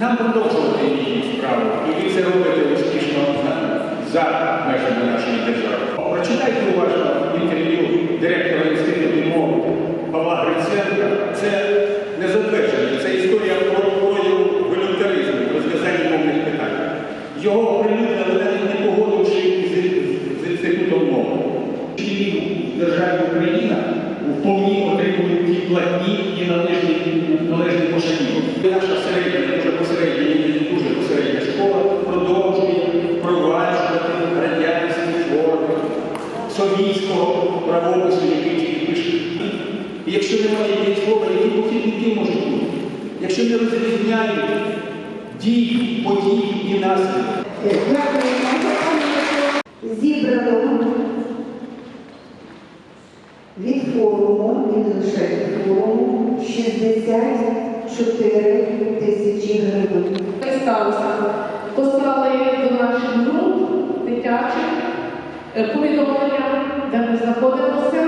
Нам продовжувати її справу, і ви це робите успішно за- межами нашої держави. Прочитайте уважно інтерв'ю директора інституту мови Павла Гриценка. Це не затвердження, це історія про прояву волюнтаризму, розв'язання мовних питань. Його оприлюднили навіть не погодивши з, інститутом мови. В державі Україна вповні отримують совітського правопису, який тільки пишуть. І якщо немає дієслова, які похідники можуть бути? Якщо не розрізняють дії, події і наслідки. Зібрано від форуму, від лише від форуму 64 тисячі гривень. Сталося. Послали до наших груп дитячих повідомлення, де ми знаходимося.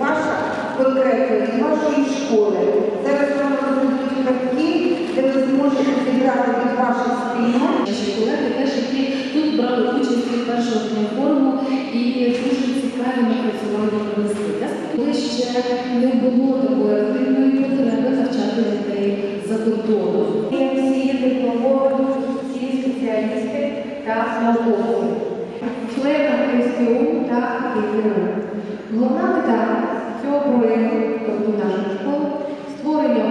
Ваша конкретно вашої школи. Зараз вам роздають батьки, де ви зможете зібрати від ваших спільнот. Наші колеги теж, які тут брали участь від першого дня форуму і дуже цікаві напрацювання провести. Коли ще не було такої активної потреби навчати дітей за кордоном. Всі дипломовані, всі спеціалісти та науковці. Членам СТУ та КТРУ. Головна мета цього проєкту, тобто нашої школи, створення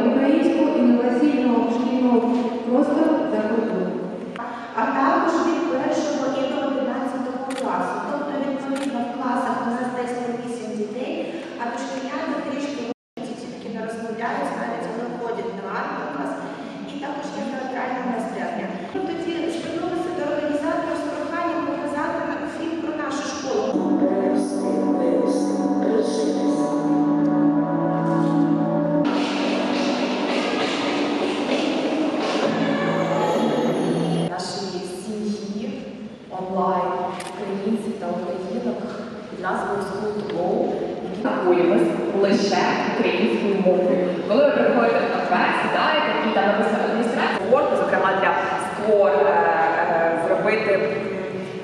спілкуємось лише українською мовою. Коли ви приходите в кафе, сідаєте і там написано адміністрацію, зокрема для скор, е, е, зробити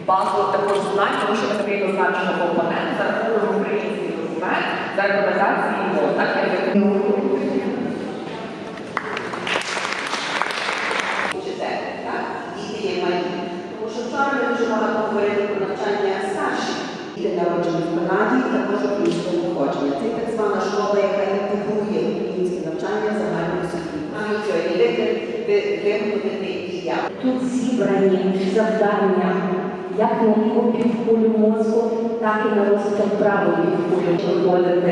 базу також знань, тому що ми потрібно значимо компонент за рахунок український документ за рекомендації мов. Так я вчите, так? Діти є малі. Тому що вчора ми дуже багато говорили про навчання старших. Діти народжені в Канаді, також українського походження. Це так звана школа, яка інтегрує українське навчання в і я. Тут зібрані завдання як на ліву півкулю мозку, так і на розвиток правої півкулі. Виходити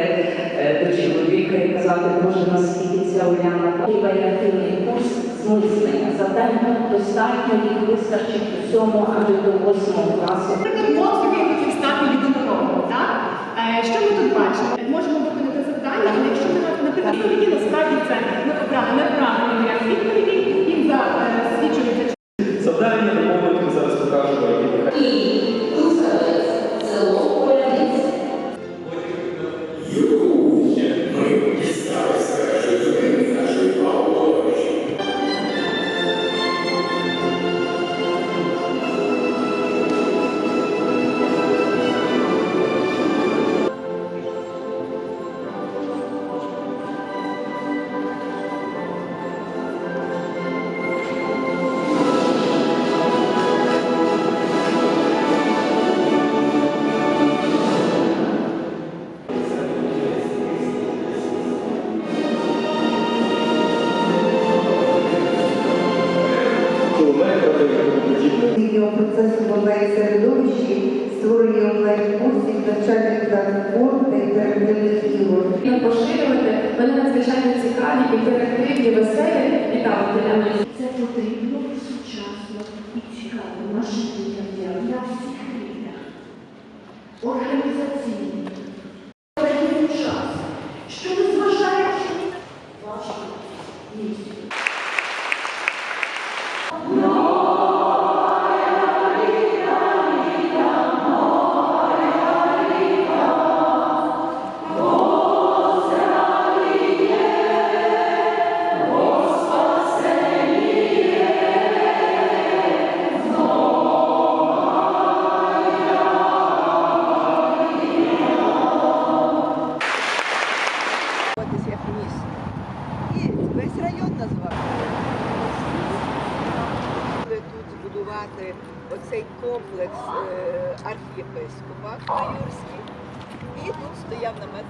е, до чоловіка і казати, Боже, наскільки ця Уляна такий варіативний курс змислення. Завдань достатньо їх вистачить усьому аж до восьмого класу. Що ми тут бачимо? Можемо виконати завдання, але якщо ми, наприклад, насправді це навчальних платформ та інтерактивних ігор. І поширювати вони надзвичайно цікаві, інтерактивні, веселі і там для Це потрібно сучасно і цікаво нашим дітям для всіх рівнях. Організаційно. Комплекс е, архієпископа Майорський. І тут стояв намет